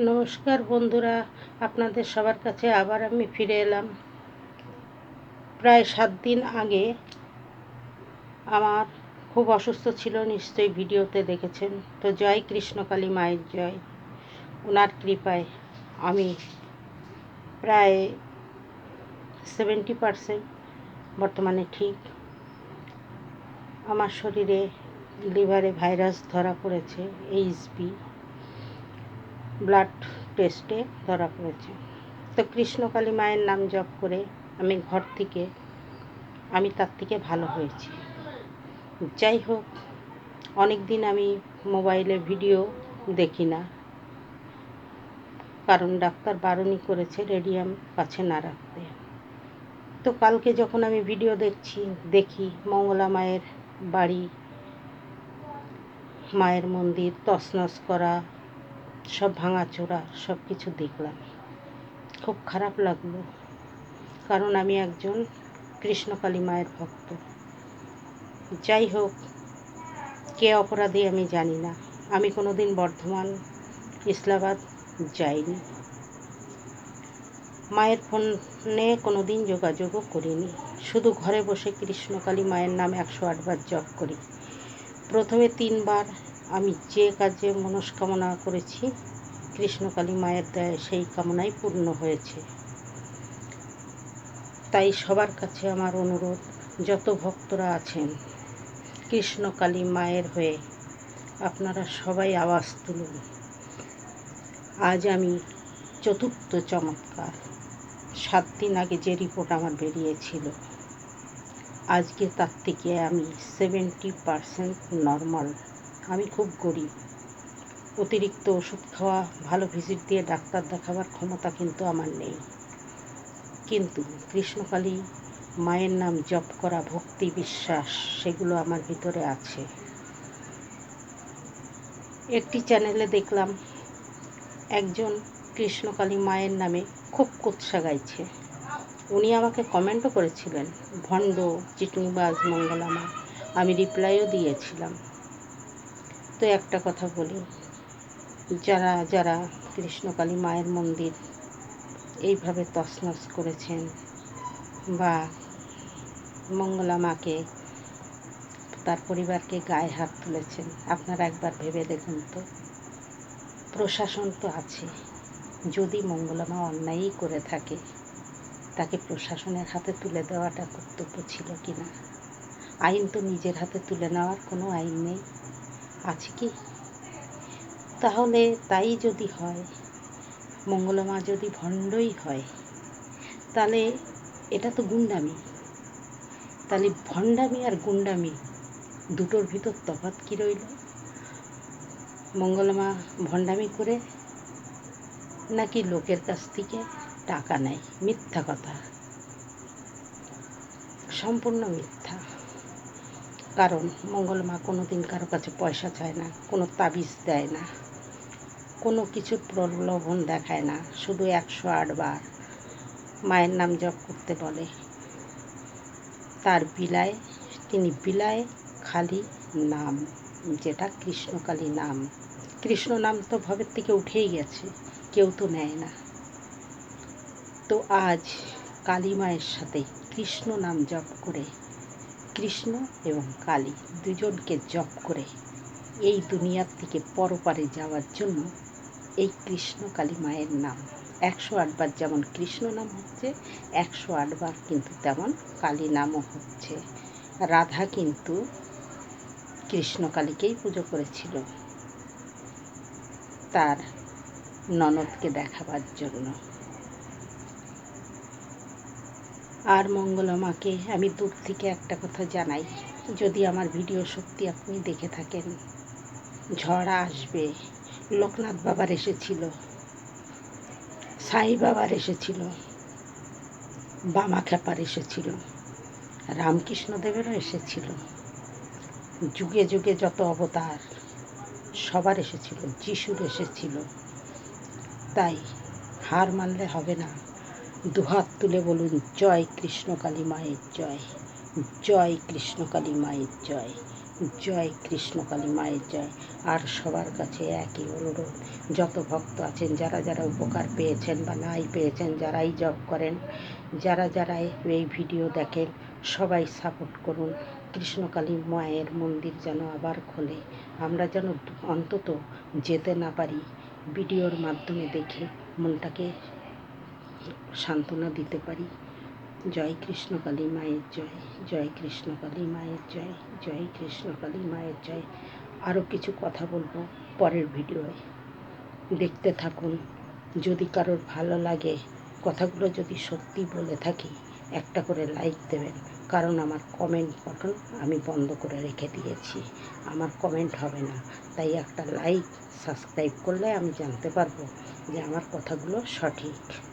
নমস্কার বন্ধুরা, আপনাদের সবার কাছে আবার আমি ফিরে এলাম। প্রায় সাত দিন আগে আমার খুব অসুস্থ ছিল, নিশ্চয়ই ভিডিওতে দেখেছেন। তো জয় কৃষ্ণকালী মায়ের জয়, ওনার কৃপায় আমি প্রায় সেভেন্টি পারসেন্ট বর্তমানে ঠিক। আমার শরীরে লিভারে ভাইরাস ধরা পড়েছে এইচবি ব্লাড টেস্টে ধরা পড়েছে। তো কৃষ্ণকালী মায়ের নাম জপ করে আমি ঘর থেকে, আমি তার থেকে ভালো হয়েছি। যাই হোক অনেক দিন আমি মোবাইলে ভিডিও দেখি না। কারণ ডাক্তার বারণই করেছে রেডিয়াম কাছে না রাখতে। তো কালকে যখন আমি ভিডিও দেখছি, দেখি মঙ্গলা মায়ের বাড়ি, মায়ের মন্দির, তছনছ করা সব ভাঙা চোরা সব কিছু দেখলাম। খুব খারাপ লাগল, কারণ আমি একজন কৃষ্ণকালী মায়ের ভক্ত। যাই হোক, কে অপরাধী আমি জানি না। আমি কোনো দিন বর্ধমান, ইসলামাবাদ যাইনি। মায়ের ফোনে কোনো দিন যোগাযোগও করিনি। শুধু ঘরে বসে কৃষ্ণকালী মায়ের নাম একশো আটবার জপ করি। প্রথমে তিনবার আমি যে কাজে মনস্কামনা করেছি, কৃষ্ণকালী মায়ের দয়ায় সেই কামনাই পূর্ণ হয়েছে। তাই সবার কাছে আমার অনুরোধ, যত ভক্তরা আছেন, কৃষ্ণকালী মায়ের হয়ে আপনারা সবাই আওয়াজ তুলুন। আজ আমি চতুর্থ চমৎকার। সাত দিন আগে যে রিপোর্ট আমার বেরিয়েছিল, আজকে তার থেকে আমি সেভেন্টি পারসেন্ট নর্মাল আমি খুব গরিব। অতিরিক্ত ওষুধ খাওয়া, ভালো ভিজিট দিয়ে ডাক্তার দেখাবার ক্ষমতা কিন্তু আমার নেই। কিন্তু কৃষ্ণকালী মায়ের নাম জপ করা, ভক্তি, বিশ্বাস, সেগুলো আমার ভিতরে আছে। একটি চ্যানেলে দেখলাম, একজন কৃষ্ণকালী মায়ের নামে খুব কুৎসা গাইছে। উনি আমাকে কমেন্টও করেছিলেন, ভণ্ড, চিটুনিবাজ, মঙ্গলামা। আমি রিপ্লাইও দিয়েছিলাম। তো একটা কথা বলি। যারা যারা কৃষ্ণকালী মায়ের মন্দির এইভাবে তছনছ করেছেন বা মঙ্গলা মাকে, তার পরিবারকে গায়ে হাত তুলেছেন, আপনারা একবার ভেবে দেখুন তো। প্রশাসন তো আছে। যদি মঙ্গলামা অন্যায়ই করে থাকে, তাকে প্রশাসনের হাতে তুলে দেওয়াটা কর্তব্য ছিল কি না আইন তো নিজের হাতে তুলে নেওয়ার কোনো আইন নেই। আছে কি? তাহলে তাই যদি হয়, মঙ্গলমা যদি ভণ্ডই হয়, তাহলে এটা তো গুন্ডামি। তাহলে ভণ্ডামি আর গুন্ডামি, দুটোর ভিতর তফাৎ কী রইল? মঙ্গলমা ভণ্ডামি করে নাকি লোকের কাছ থেকে টাকা নেয়? মিথ্যা কথা। সম্পূর্ণ মিথ্যা। কারণ মঙ্গলমা কোনো দিন কারও কাছে পয়সা চায় না, কোনো তাবিজ দেয় না, কোনো কিছুর প্রলোভন দেখায় না, শুধু একশো আটবার মায়ের নাম জপ করতে বলে। তার বিলায়, তিনি বিলায় খালি নাম, যেটা কৃষ্ণকালী নাম। কৃষ্ণ নাম তো ভবের থেকে উঠেই গেছে, কেউ তো নেয় না। তো আজ কালী মায়ের সাথে কৃষ্ণ নাম জপ করে কৃষ্ণ এবং কালী দুজনকে জপ করে এই দুনিয়ার থেকে পরপারে যাওয়ার জন্য এই কৃষ্ণ কালী মায়ের নাম। একশো আটবার যেমন কৃষ্ণ নাম হচ্ছে, একশো আটবার কিন্তু তেমন কালী নামও হচ্ছে। রাধা কিন্তু কৃষ্ণ কালীকেই পুজো করেছিল তার ননদকে দেখাবার জন্য। আর মঙ্গলমাকে আমি দূর থেকে একটা কথা জানাই। যদি আমার ভিডিও সত্যি আপনি দেখে থাকেন, ঝড় আসবে। লোকনাথ বাবার এসেছিল, সাই বাবার এসেছিল বামা খেপার এসেছিল, রামকৃষ্ণদেবেরও এসেছিল। যুগে যুগে যত অবতার, সবার এসেছিল, যিশুর এসেছিল। তাই হার মানলে হবে না। দুহাত তুলে বলুন, জয় কৃষ্ণকালী মায়ের জয় জয় কৃষ্ণকালী মায়ের জয় জয় কৃষ্ণকালী মায়ের জয়। আর সবার কাছে একই অনুরোধ, যত ভক্ত আছেন, যারা যারা উপকার পেয়েছেন বা নাই পেয়েছেন, যারাই জব করেন, যারা যারা এই ভিডিও দেখেন, সবাই সাপোর্ট করুন। কৃষ্ণকালী মায়ের মন্দির যেন আবার খোলে। আমরা যেন অন্তত যেতে না পারি, ভিডিওর মাধ্যমে দেখে মনটাকে সান্ত্বনা দিতে পারি। জয় কৃষ্ণকালী মায়ের জয় জয় কৃষ্ণকালী মায়ের জয় জয় কৃষ্ণকালী মায়ের জয়। আরও কিছু কথা বলব পরের ভিডিওয়। দেখতে থাকুন। যদি কারোর ভালো লাগে, কথাগুলো যদি সত্যি বলে থাকি, একটা করে লাইক দেবেন। কারণ আমার কমেন্ট বটন আমি বন্ধ করে রেখে দিয়েছি। আমার কমেন্ট হবে না। তাই একটা লাইক, সাবস্ক্রাইব করলে আমি জানতে পারব যে আমার কথাগুলো সঠিক।